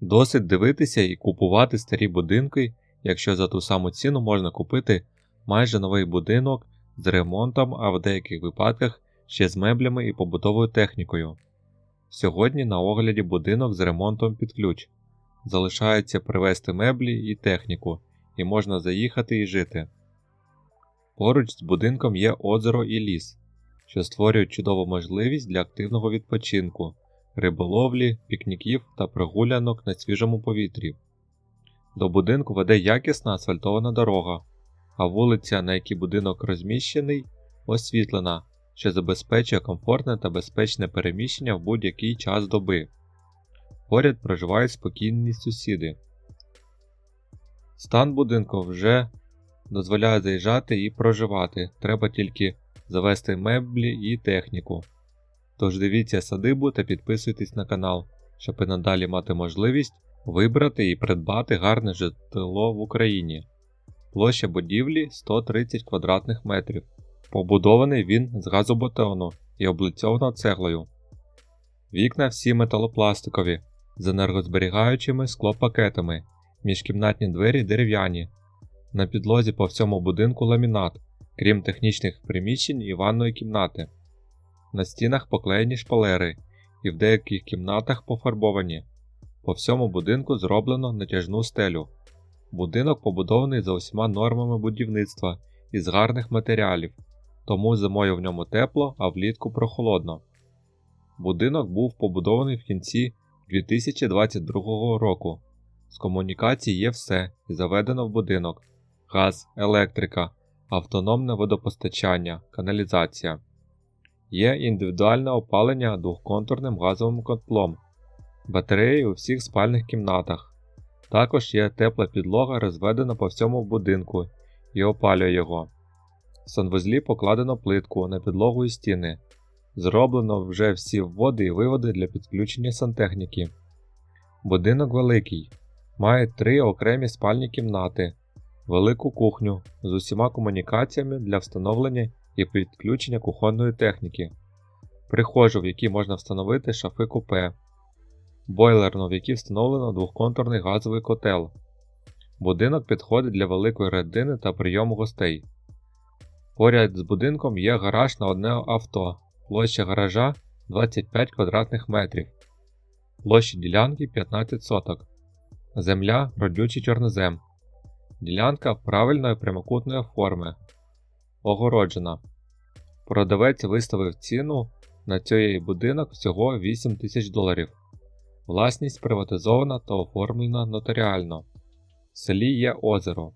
Досить дивитися і купувати старі будинки, якщо за ту саму ціну можна купити майже новий будинок з ремонтом, а в деяких випадках ще з меблями і побутовою технікою. Сьогодні на огляді будинок з ремонтом під ключ. Залишається привезти меблі і техніку, і можна заїхати і жити. Поруч з будинком є озеро і ліс, що створюють чудову можливість для активного відпочинку, риболовлі, пікніків та прогулянок на свіжому повітрі. До будинку веде якісна асфальтована дорога, а вулиця, на якій будинок розміщений, освітлена, що забезпечує комфортне та безпечне переміщення в будь-який час доби. Поряд проживають спокійні сусіди. Стан будинку вже дозволяє заїжджати і проживати, треба тільки завести меблі і техніку. Тож дивіться садибу та підписуйтесь на канал, щоб і надалі мати можливість вибрати і придбати гарне житло в Україні. Площа будівлі 130 квадратних метрів. Побудований він з газобетону і облицьовано цеглою. Вікна всі металопластикові з енергозберігаючими склопакетами, міжкімнатні двері дерев'яні. На підлозі по всьому будинку ламінат, крім технічних приміщень і ванної кімнати. На стінах поклеєні шпалери і в деяких кімнатах пофарбовані. По всьому будинку зроблено натяжну стелю. Будинок побудований за усіма нормами будівництва із гарних матеріалів, тому зимою в ньому тепло, а влітку прохолодно. Будинок був побудований в кінці 2022 року. З комунікацій є все і заведено в будинок: газ, електрика, автономне водопостачання, каналізація. Є індивідуальне опалення двохконтурним газовим котлом, батареї у всіх спальних кімнатах. Також є тепла підлога, розведена по всьому будинку і опалює його. В санвузлі покладено плитку на підлогу і стіни. Зроблено вже всі вводи і виводи для підключення сантехніки. Будинок великий. Має три окремі спальні кімнати, велику кухню з усіма комунікаціями для встановлення і підключення кухонної техніки, прихожу, в якій можна встановити шафи купе, бойлерну, в якій встановлено двохконтурний газовий котел. Будинок підходить для великої родини та прийому гостей. Поряд з будинком є гараж на одне авто, площа гаража 25 квадратних метрів, площа ділянки 15 соток, земля родючий чорнозем, ділянка правильної прямокутної форми, огороджена. Продавець виставив ціну на цей будинок всього 8 тисяч доларів. Власність приватизована та оформлена нотаріально. В селі є озеро.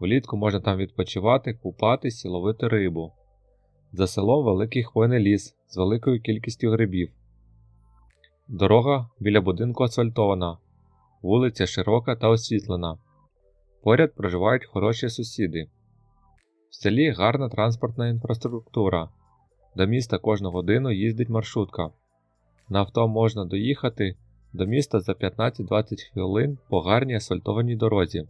Влітку можна там відпочивати, купатись і ловити рибу. За селом великий хвойний ліс з великою кількістю грибів. Дорога біля будинку асфальтована, вулиця широка та освітлена. Поряд проживають хороші сусіди. В селі гарна транспортна інфраструктура. До міста кожну годину їздить маршрутка. На авто можна доїхати до міста за 15-20 хвилин по гарній асфальтованій дорозі.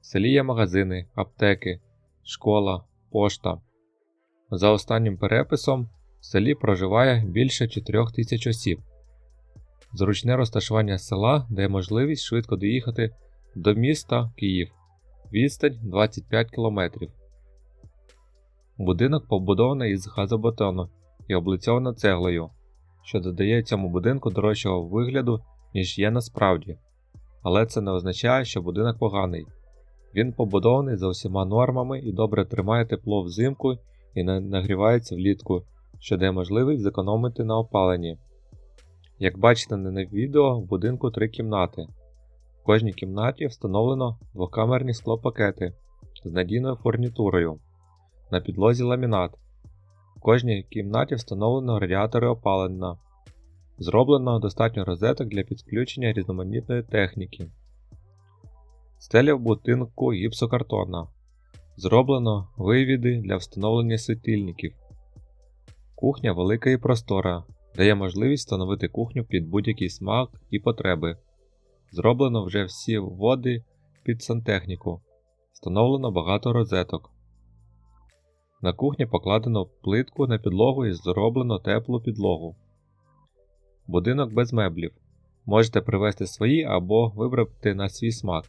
В селі є магазини, аптеки, школа, пошта. За останнім переписом в селі проживає більше 4 тисяч осіб. Зручне розташування села дає можливість швидко доїхати до міста Київ. Відстань 25 км. Будинок побудований із газобетону і облицьовано цеглою, що додає цьому будинку дорожчого вигляду, ніж є насправді. Але це не означає, що будинок поганий. Він побудований за усіма нормами і добре тримає тепло взимку і не нагрівається влітку, що дає можливість зекономити на опаленні. Як бачите на відео, в будинку три кімнати. В кожній кімнаті встановлено двокамерні склопакети з надійною фурнітурою. На підлозі ламінат. В кожній кімнаті встановлено радіатори опалення. Зроблено достатньо розеток для підключення різноманітної техніки. Стеля в будинку гіпсокартонна. Зроблено вивіди для встановлення світильників. Кухня велика і простора, дає можливість встановити кухню під будь-який смак і потреби. Зроблено вже всі вводи під сантехніку. Встановлено багато розеток. На кухні покладено плитку на підлогу і зроблено теплу підлогу. Будинок без меблів. Можете привезти свої або вибрати на свій смак.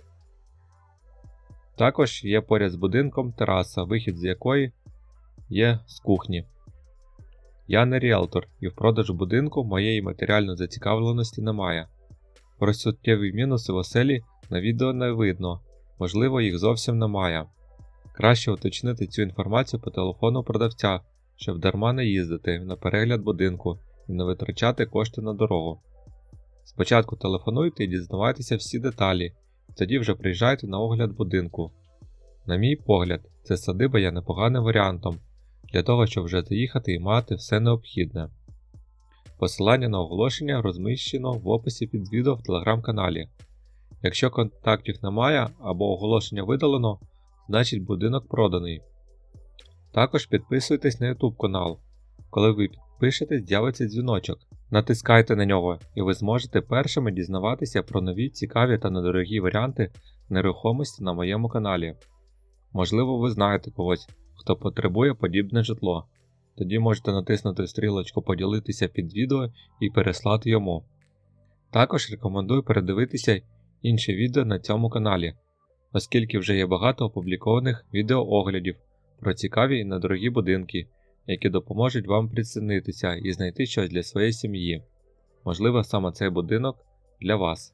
Також є поряд з будинком тераса, вихід з якої є з кухні. Я не ріелтор і в продажу будинку моєї матеріальної зацікавленості немає. Про суттєві мінуси в оселі на відео не видно, можливо, їх зовсім немає. Краще уточнити цю інформацію по телефону продавця, щоб дарма не їздити на перегляд будинку і не витрачати кошти на дорогу. Спочатку телефонуйте і дізнавайтеся всі деталі, тоді вже приїжджайте на огляд будинку. На мій погляд, це садиба є непоганим варіантом для того, щоб вже заїхати і мати все необхідне. Посилання на оголошення розміщено в описі під відео в телеграм-каналі. Якщо контактів немає або оголошення видалено, значить будинок проданий. Також підписуйтесь на YouTube канал. Коли ви підпишетесь, з'явиться дзвіночок. Натискайте на нього, і ви зможете першими дізнаватися про нові цікаві та недорогі варіанти нерухомості на моєму каналі. Можливо, ви знаєте когось, хто потребує подібне житло. Тоді можете натиснути стрілочку поділитися під відео і переслати йому. Також рекомендую передивитися інші відео на цьому каналі, оскільки вже є багато опублікованих відеооглядів про цікаві і недорогі будинки, які допоможуть вам прицінитися і знайти щось для своєї сім'ї. Можливо, саме цей будинок для вас.